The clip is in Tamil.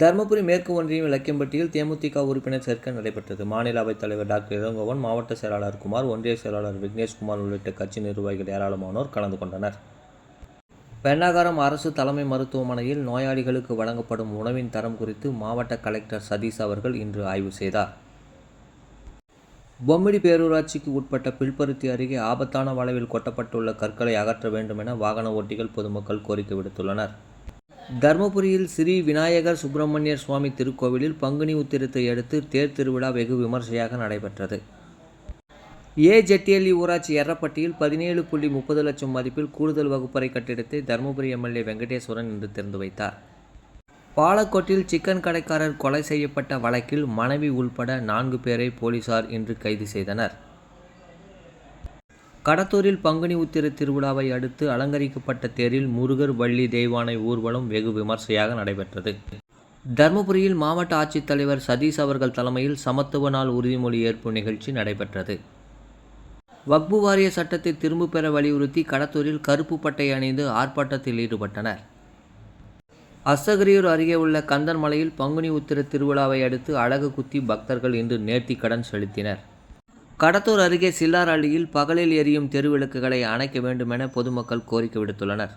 தருமபுரி மேற்கு ஒன்றியம் இலக்கியம்பட்டியில் தேமுதிக உறுப்பினர் சேர்க்கை நடைபெற்றது. மாநில அவைத் தலைவர் டாக்டர் இளங்கோவன் மாவட்ட செயலாளர் குமார் ஒன்றிய செயலாளர் விக்னேஷ்குமார் உள்ளிட்ட கட்சி நிர்வாகிகள் ஏராளமானோர் கலந்து கொண்டனர். பெண்ணாகரம் அரசு தலைமை மருத்துவமனையில் நோயாளிகளுக்கு வழங்கப்படும் உணவின் தரம் குறித்து மாவட்ட கலெக்டர் சதீஷ் அவர்கள் இன்று ஆய்வு செய்தார். பொம்மிடி பேரூராட்சிக்கு உட்பட்ட பில்பருத்தி அருகே ஆபத்தான வளைவில் கொட்டப்பட்டுள்ள கற்களை அகற்ற வேண்டும் என வாகன ஓட்டிகள் பொதுமக்கள் கோரிக்கை விடுத்துள்ளனர். தர்மபுரியில் ஸ்ரீ விநாயகர் சுப்பிரமணியர் சுவாமி திருக்கோவிலில் பங்குனி உத்திரத்தை அடுத்து தேர் திருவிழா வெகு விமர்சையாக நடைபெற்றது. ஏ ஜெட்டியல்லி ஊராட்சி எரப்பட்டியில் பதினேழு புள்ளி முப்பது லட்சம் மதிப்பில் கூடுதல் வகுப்பறை கட்டிடத்தை தருமபுரி எம்எல்ஏ வெங்கடேஸ்வரன் இன்று திறந்து வைத்தார். பாலக்கோட்டில் சிக்கன் கடைக்காரர் கொலை செய்யப்பட்ட வழக்கில் மனைவி உள்பட நான்கு பேரை போலீசார் இன்று கைது செய்தனர். கடத்தூரில் பங்குனி உத்திர திருவிழாவை அடுத்து அலங்கரிக்கப்பட்ட தேரில் முருகர் வள்ளி தெய்வானை ஊர்வலம் வெகு விமர்சையாக நடைபெற்றது. தருமபுரியில் மாவட்ட ஆட்சித்தலைவர் சதீஷ் அவர்கள் தலைமையில் சமத்துவ நாள் உறுதிமொழி ஏற்பு நிகழ்ச்சி நடைபெற்றது. வக்பு வாரிய சட்டத்தை திரும்பப் பெற வலியுறுத்தி கடத்தூரில் கருப்பு பட்டை அணிந்து ஆர்ப்பாட்டத்தில் ஈடுபட்டனர். அஸ்தகிரியூர் அருகே உள்ள கந்தன்மலையில் பங்குனி உத்திர திருவிழாவை அடுத்து அழகு குத்தி பக்தர்கள் இன்று நேர்த்திக்கடன் செலுத்தினர். கடத்தூர் அருகே சில்லார் அள்ளியில் பகலில் எரியும் தெருவிளக்குகளை அணைக்க வேண்டுமென பொதுமக்கள் கோரிக்கை விடுத்துள்ளனர்.